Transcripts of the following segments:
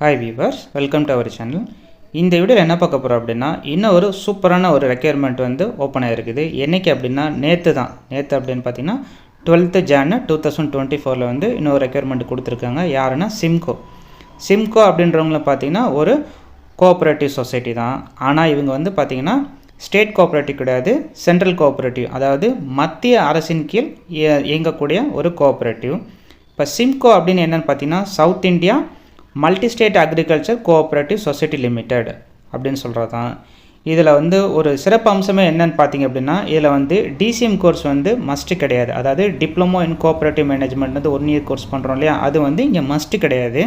Hi viewers welcome to our channel இந்த வீடியோவில் என்ன பார்க்க போகிறோம் அப்படின்னா இன்னும் ஒரு சூப்பரான ஒரு ரெக்யர்மெண்ட் வந்து ஓப்பன் ஆகிருக்குது என்றைக்கு அப்படின்னா நேற்று தான். நேற்று அப்படின்னு பார்த்தீங்கன்னா twelfth Jan two thousand twenty ஃபோரில் வந்து இன்னொரு ரெக்யர்மெண்ட் கொடுத்துருக்காங்க. யாருன்னா சிம்கோ சிம்கோ அப்படின்றவங்கள பார்த்தீங்கன்னா ஒரு கோஆப்ரேட்டிவ் சொசைட்டி தான். ஆனால் இவங்க வந்து பார்த்திங்கன்னா ஸ்டேட் கோஆப்ரேட்டிவ் கிடையாது சென்ட்ரல் கோஆப்ரேட்டிவ் அதாவது மத்திய அரசின் கீழ் இய- இயங்கக்கூடிய ஒரு கோஆப்ரேட்டிவ் இப்போ சிம்கோ அப்படின்னு என்னென்னு பார்த்தீங்கன்னா south India multi state agriculture cooperative society limited அப்படின்னு சொல்கிறது தான் இதில் வந்து ஒரு சிறப்பு அம்சமே என்னன்னு பார்த்தீங்க அப்படின்னா இதில் வந்து டிசிஎம் கோர்ஸ் வந்து மஸ்ட்டு கிடையாது. அதாவது டிப்ளமோ இன் கோஆப்ரேட்டிவ் மேனேஜ்மெண்ட் வந்து ஒன் இயர் கோர்ஸ் பண்ணுறோம் இல்லையா? அது வந்து இங்கே மஸ்ட்டு கிடையாது.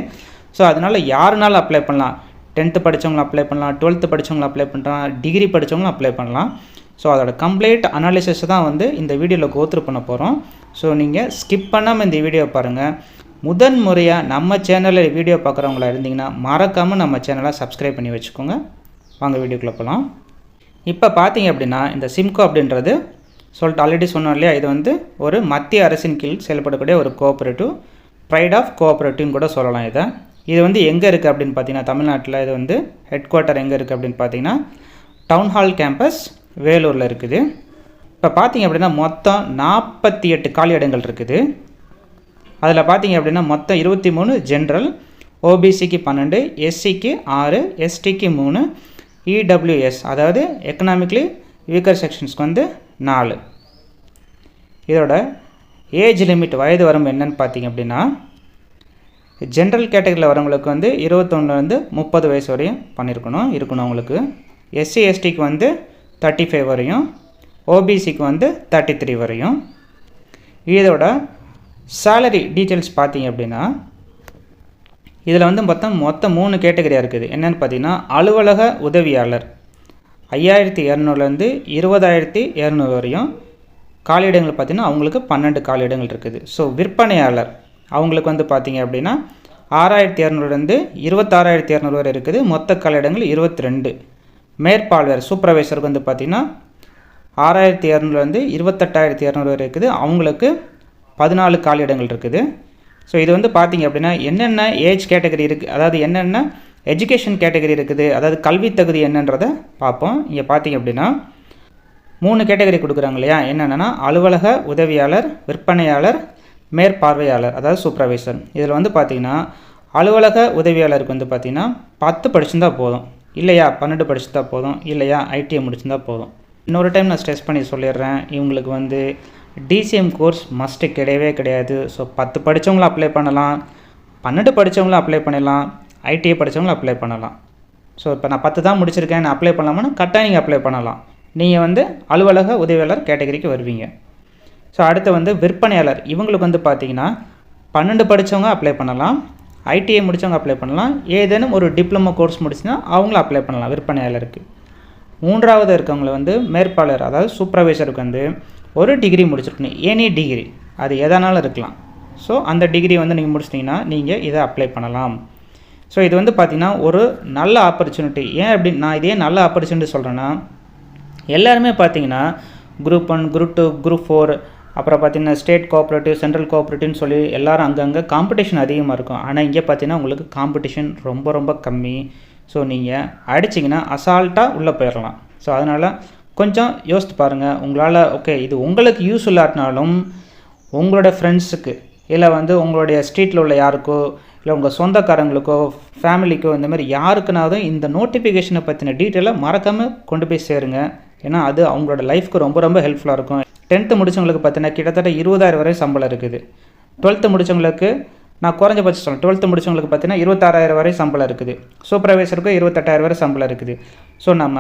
ஸோ அதனால் யாருனாலும் அப்ளை பண்ணலாம். டென்த்து படித்தவங்களும் அப்ளை பண்ணலாம். டுவெல்த்து படித்தவங்களும் அப்ளை பண்ணலாம் டிகிரி படித்தவங்களும் அப்ளை பண்ணலாம். ஸோ அதோட கம்ப்ளீட் அனாலிசிஸ் தான் வந்து இந்த வீடியோவில் கோத்ரூ பண்ண போகிறோம் ஸோ நீங்கள் ஸ்கிப் பண்ணாமல் இந்த வீடியோ பாருங்கள் முதன் முறையாக நம்ம சேனலில் வீடியோ பார்க்குறவங்களா இருந்தீங்கன்னா மறக்காமல் நம்ம சேனலை சப்ஸ்கிரைப் பண்ணி வச்சுக்கோங்க. வாங்க வீடியோக்குள்ளே போகலாம் இப்போ பார்த்தீங்க அப்படின்னா இந்த சிம்கோ அப்படின்றது சொல்லிட்டு ஆல்ரெடி சொன்னோம் இல்லையா இது வந்து ஒரு மத்திய அரசின் கீழ் செயல்படக்கூடிய ஒரு கோஆப்ரேட்டிவ் ப்ரைட் ஆஃப் கோஆப்ரேட்டிவ்னு கூட சொல்லலாம் இதை. இது வந்து எங்கே இருக்குது அப்படின்னு பார்த்தீங்கன்னா தமிழ்நாட்டில் இது வந்து ஹெட் குவார்ட்டர் எங்கே இருக்குது அப்படின்னு பார்த்தீங்கன்னா டவுன் ஹால் கேம்பஸ் வேலூரில் இருக்குது. இப்போ பார்த்தீங்க அப்படின்னா மொத்தம் நாற்பத்தி எட்டு காலி இடங்கள் இருக்குது. அதில் பார்த்தீங்க அப்படின்னா மொத்தம் இருபத்தி மூணு ஜென்ரல் ஓபிசிக்கு பன்னெண்டு எஸ்சிக்கு ஆறு எஸ்டிக்கு மூணு இடபிள்யூஎஸ் அதாவது எக்கனாமிக்லி வீக்கர் செக்ஷன்ஸ்க்கு வந்து நாலு. இதோட ஏஜ் லிமிட் வயது வரம்பு என்னன்னு பார்த்தீங்க அப்படின்னா ஜென்ரல் கேட்டகரியில் வரவங்களுக்கு வந்து இருபத்தொன்னுலேருந்து முப்பது வயசு வரையும் பண்ணியிருக்கணும் இருக்கணும் அவங்களுக்கு. எஸ்சி எஸ்டிக்கு வந்து தேர்ட்டி ஃபைவ் வரையும் ஓபிசிக்கு வந்து தேர்ட்டி த்ரீ வரையும். இதோட சேலரி டீட்டெயில்ஸ் பார்த்தீங்க அப்படின்னா இதில் வந்து மொத்தம் மொத்தம் மூணு கேட்டகரியாக இருக்குது. என்னென்னு பார்த்தீங்கன்னா அலுவலக உதவியாளர் ஐயாயிரத்தி இரநூறுலேருந்து இருபதாயிரத்தி இரநூறு வரையும் காலியிடங்கள் பார்த்தீங்கன்னா அவங்களுக்கு பன்னெண்டு காலியிடங்கள் இருக்குது. ஸோ விற்பனையாளர் அவங்களுக்கு வந்து பார்த்தீங்க அப்படின்னா ஆறாயிரத்தி இரநூறுலேருந்து இருபத்தாறாயிரத்தி இரநூறு வரை இருக்குது. மொத்த காலியிடங்கள் இருபத்தி ரெண்டு மேற்பார்வையர் சூப்பர்வைசருக்கு வந்து பார்த்திங்கன்னா ஆறாயிரத்தி இரநூறுலேருந்து இருபத்தெட்டாயிரத்தி இரநூறு வரை இருக்குது. அவங்களுக்கு பதினாலு காலியிடங்கள் இருக்குது. ஸோ இது வந்து பார்த்தீங்க அப்படின்னா என்னென்ன ஏஜ் கேட்டகரி இருக்குது அதாவது என்னென்ன எஜுகேஷன் கேட்டகரி இருக்குது அதாவது கல்வி தகுதி என்னன்றதை பார்ப்போம் இங்கே பார்த்தீங்க அப்படின்னா மூணு கேட்டகரி கொடுக்குறாங்க இல்லையா? என்னென்னா அலுவலக உதவியாளர் விற்பனையாளர் மேற்பார்வையாளர் அதாவது சூப்பர்வைசர் இதில் வந்து பார்த்தீங்கன்னா அலுவலக உதவியாளருக்கு வந்து பார்த்திங்கன்னா பத்து படிச்சிருந்தா போதும். இல்லையா? பன்னெண்டு படிச்சிருந்தால் போதும். இல்லையா? ஐடிஐ முடிச்சிருந்தா போதும். இன்னொரு டைம் நான் ஸ்ட்ரெஸ் பண்ணி சொல்லிடுறேன். இவங்களுக்கு வந்து டிசிஎம் கோர்ஸ் மஸ்ட்டு கிடையவே கிடையாது. ஸோ பத்து படித்தவங்களும் அப்ளை பண்ணலாம். பன்னெண்டு படித்தவங்களும் அப்ளை பண்ணலாம் ஐடிஐ படித்தவங்களும் அப்ளை பண்ணலாம். ஸோ இப்போ நான் பத்து தான் முடிச்சிருக்கேன். நான் அப்ளை பண்ணலாமான்னா கரெக்டாக நீங்கள் அப்ளை பண்ணலாம். நீங்கள் வந்து அலுவலக உதவியாளர் கேட்டகரிக்கு வருவீங்க. ஸோ அடுத்து வந்து விற்பனையாளர். இவங்களுக்கு வந்து பார்த்தீங்கன்னா பன்னெண்டு படித்தவங்க அப்ளை பண்ணலாம். ஐடிஐ முடித்தவங்க அப்ளை பண்ணலாம். ஏதேனும் ஒரு டிப்ளமோ கோர்ஸ் முடிச்சுன்னா அவங்களும் அப்ளை பண்ணலாம் விற்பனையாளருக்கு. மூன்றாவது இருக்கவங்களை வந்து மேற்பாளர் அதாவது சூப்பர்வைசருக்கு வந்து ஒரு டிகிரி முடிச்சிருக்கணும். எனி டிகிரி அது எதனாலும் இருக்கலாம். ஸோ அந்த டிகிரி வந்து நீங்கள் முடிச்சிட்டிங்கன்னா நீங்கள் இதை அப்ளை பண்ணலாம். ஸோ இது வந்து பார்த்திங்கன்னா ஒரு நல்ல ஆப்பர்ச்சுனிட்டி ஏன் அப்படி நான் இதே நல்ல ஆப்பர்ச்சுனிட்டி சொல்கிறேன்னா எல்லாருமே பார்த்தீங்கன்னா group one group two group four அப்புறம் பார்த்தீங்கன்னா ஸ்டேட் கோஆப்ரேட்டிவ் சென்ட்ரல் கோஆப்ரேட்டிவ்னு சொல்லி எல்லாரும் அங்கங்கே காம்படிஷன் அதிகமாக இருக்கும். ஆனால் இங்கே பார்த்தீங்கன்னா உங்களுக்கு காம்படிஷன் ரொம்ப ரொம்ப கம்மி. ஸோ நீங்கள் அடிச்சிங்கன்னா அசால்ட்டாக உள்ளே போயிடலாம் ஸோ அதனால் கொஞ்சம் யோசித்து பாருங்கள் உங்களால் ஓகே இது உங்களுக்கு யூஸ் இல்லாட்டினாலும் உங்களோட ஃப்ரெண்ட்ஸுக்கு இல்லை வந்து உங்களுடைய ஸ்ட்ரீட்டில் உள்ள யாருக்கோ இல்லை உங்கள் சொந்தக்காரங்களுக்கோ ஃபேமிலிக்கோ இந்த மாதிரி யாருக்குனாலும் இந்த நோட்டிஃபிகேஷனை பற்றின டீட்டெயிலை மறக்காமல் கொண்டு போய் சேருங்க. ஏன்னா அது அவங்களோட லைஃப்க்கு ரொம்ப ரொம்ப ஹெல்ப்ஃபுல்லாக இருக்கும். டென்த்து முடிச்சவங்களுக்கு பார்த்தீங்கன்னா கிட்டத்தட்ட இருபதாயிரம் வரை சம்பளம் இருக்குது. டுவெல்த்து முடிச்சவங்களுக்கு நான் குறைஞ்சபட்சம் சொல்கிறேன் டுவெல்த்து முடிச்சவங்களுக்கு பார்த்தீங்கன்னா இருபத்தாறாயிரம் வரை சம்பளம் இருக்குது. சூப்பர்வைசருக்கு இருபத்தெட்டாயிரம் வரை சம்பளம் இருக்குது. ஸோ நம்ம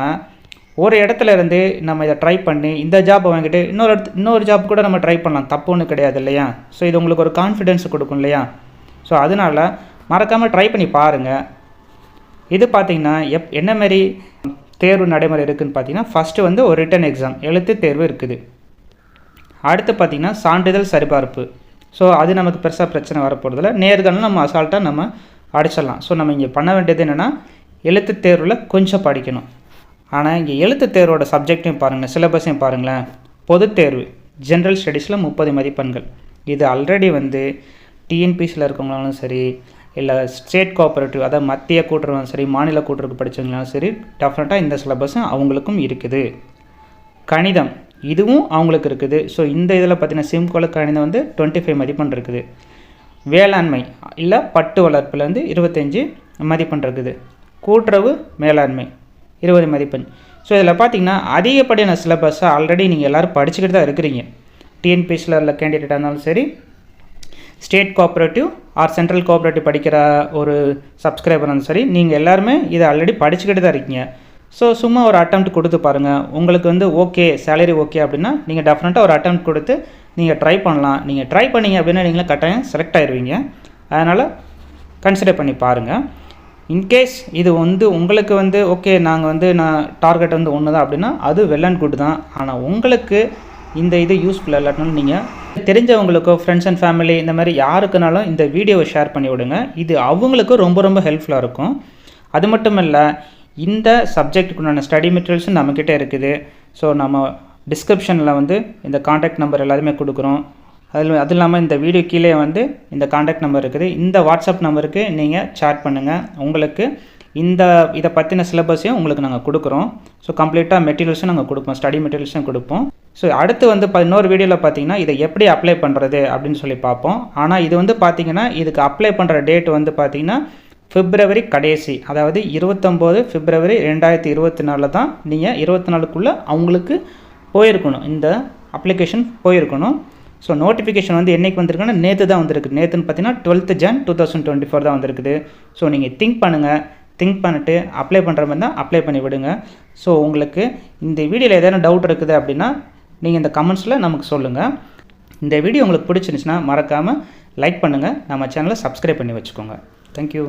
ஒரு இடத்துல இருந்து நம்ம இதை ட்ரை பண்ணி இந்த ஜாப் வாங்கிட்டு இன்னொரு இடத்து இன்னொரு ஜாப் கூட நம்ம ட்ரை பண்ணலாம். தப்பு ஒன்றும் கிடையாது இல்லையா? ஸோ இது உங்களுக்கு ஒரு கான்ஃபிடென்ஸ் கொடுக்கும் இல்லையா? ஸோ அதனால் மறக்காமல் ட்ரை பண்ணி பாருங்கள் இது பார்த்திங்கன்னா எப் என்ன மாதிரி தேர்வு நடைமுறை இருக்குதுன்னு பார்த்தீங்கன்னா ஃபஸ்ட்டு வந்து ஒரு ரிட்டன் எக்ஸாம் எழுத்து தேர்வு இருக்குது. அடுத்து பார்த்தீங்கன்னா சான்றிதழ் சரிபார்ப்பு. ஸோ அது நமக்கு பெருசாக பிரச்சனை வரப்போகிறதில்ல நேர்காணல் நம்ம அசால்ட்டாக நம்ம அடிச்சிடலாம். ஸோ நம்ம இங்கே பண்ண வேண்டியது என்னென்னா எழுத்து தேர்வில் கொஞ்சம் படிக்கணும். ஆனால் இங்கே எழுத்து தேர்வோட சப்ஜெக்டையும் பாருங்கள் சிலபஸையும் பாருங்களேன். பொதுத்தேர்வு ஜென்ரல் ஸ்டடீஸில் முப்பது மதிப்பெண்கள். இது ஆல்ரெடி வந்து டிஎன்பிசியில் இருக்கவங்களாலும் சரி இல்லை ஸ்டேட் கோஆப்ரேட்டிவ் அதாவது மத்திய கூட்டுறவும் சரி மாநில கூட்டுறவு படித்தவங்களாலும் சரி டெஃபினட்டாக இந்த சிலபஸும் அவங்களுக்கும் இருக்குது. கணிதம் இதுவும் அவங்களுக்கு இருக்குது. ஸோ இந்த இதில் பார்த்தீங்கன்னா சிம்கோல கணிதம் வந்து டுவெண்ட்டி ஃபைவ் மதிப்பெண் இருக்குது. வேளாண்மை இல்லை பட்டு வளர்ப்புலேருந்து இருபத்தஞ்சி மதிப்பெண் இருக்குது. கூட்டுறவு மேலாண்மை. இருபது மதிப்பெண். ஸோ இதில் பார்த்தீங்கன்னா அதிகப்படியான சிலபஸை ஆல்ரெடி நீங்கள் எல்லோரும் படிச்சுக்கிட்டு தான் இருக்கிறீங்க. டிஎன்பிஎஸ்சியில் உள்ள கேண்டிடேட்டாக இருந்தாலும் சரி state cooperative or central cooperative படிக்கிற ஒரு சப்ஸ்கிரைபர் இருந்தாலும் சரி நீங்கள் எல்லாருமே இதை ஆல்ரெடி படிச்சுக்கிட்டு தான் இருக்கீங்க. ஸோ சும்மா ஒரு அட்டம் கொடுத்து பாருங்கள் உங்களுக்கு வந்து ஓகே சேலரி ஓகே அப்படின்னா நீங்கள் டெஃபினட்டாக ஒரு அட்டம் கொடுத்து நீங்கள் ட்ரை பண்ணலாம். நீங்கள் ட்ரை பண்ணீங்க அப்படின்னா நீங்களும் கட்டாயம் செலக்ட் ஆயிடுவீங்க அதனால் கன்சிடர் பண்ணி பாருங்கள் இன்கேஸ் இது வந்து உங்களுக்கு வந்து ஓகே நாங்கள் வந்து நான் டார்கெட் வந்து ஒன்று தான் அப்படின்னா அது வெல் அண்ட் குட் தான். ஆனால் உங்களுக்கு இந்த இது யூஸ்ஃபுல் இல்லாட்டினாலும் நீங்கள் தெரிஞ்சவங்களுக்கோ ஃப்ரெண்ட்ஸ் அண்ட் ஃபேமிலி இந்த மாதிரி யாருக்குனாலும் இந்த வீடியோவை ஷேர் பண்ணி விடுங்க. இது அவங்களுக்கும் ரொம்ப ரொம்ப ஹெல்ப்ஃபுல்லாக இருக்கும். அது மட்டும் இல்லை இந்த சப்ஜெக்ட்டுக்குண்டான ஸ்டடி மெட்டீரியல்ஸும் நம்மக்கிட்ட இருக்குது. ஸோ நம்ம டிஸ்கிரிப்ஷனில் வந்து இந்த காண்டாக்ட் நம்பர் எல்லாருமே கொடுக்குறோம். அதில் அதுவும் இல்லாமல் இந்த வீடியோ கீழே வந்து இந்த காண்டாக்ட் நம்பர் இருக்குது. இந்த வாட்ஸ்அப் நம்பருக்கு நீங்கள் சேட் பண்ணுங்கள் உங்களுக்கு இந்த இதை பற்றின சிலபஸையும் உங்களுக்கு நாங்கள் கொடுக்குறோம். ஸோ கம்ப்ளீட்டாக மெட்டீரியல்ஸும் நாங்கள் கொடுப்போம். ஸ்டடி மெட்டீரியல்ஸும் கொடுப்போம். ஸோ அடுத்து வந்து இன்னொரு வீடியோவில் பார்த்தீங்கன்னா இதை எப்படி அப்ளை பண்ணுறது அப்படின்னு சொல்லி பார்ப்போம். ஆனால் இது வந்து பார்த்தீங்கன்னா இதுக்கு அப்ளை பண்ணுற டேட் வந்து பார்த்தீங்கன்னா பிப்ரவரி கடைசி அதாவது இருபத்தொம்போது பிப்ரவரி ரெண்டாயிரத்தி இருபத்தி நாலில் தான் நீங்கள் இருபத்தி நாலுக்குள்ளே அவங்களுக்கு போயிருக்கணும். இந்த அப்ளிகேஷன் போயிருக்கணும். ஸோ நோட்டிஃபிகேஷன் வந்து என்றைக்கு வந்திருக்குன்னா நேற்று தான் வந்திருக்கு. நேற்றுன்னு பார்த்தீங்கன்னா twelfth Jan two thousand twenty four தான் வந்திருக்குது. ஸோ நீங்கள் திங்க் பண்ணுங்கள் திங்க் பண்ணிட்டு அப்ளை பண்ணுற மாதிரி தான் அப்ளை பண்ணி விடுங்க. ஸோ உங்களுக்கு இந்த வீடியோவில் எதனா டவுட் இருக்குது அப்படின்னா நீங்கள் இந்த கமெண்ட்ஸில் நமக்கு சொல்லுங்கள் இந்த வீடியோ உங்களுக்கு பிடிச்சிருந்துச்சுன்னா மறக்காமல் லைக் பண்ணுங்கள் நம்ம சேனலை சப்ஸ்கிரைப் பண்ணி வச்சுக்கோங்க. தேங்க்யூ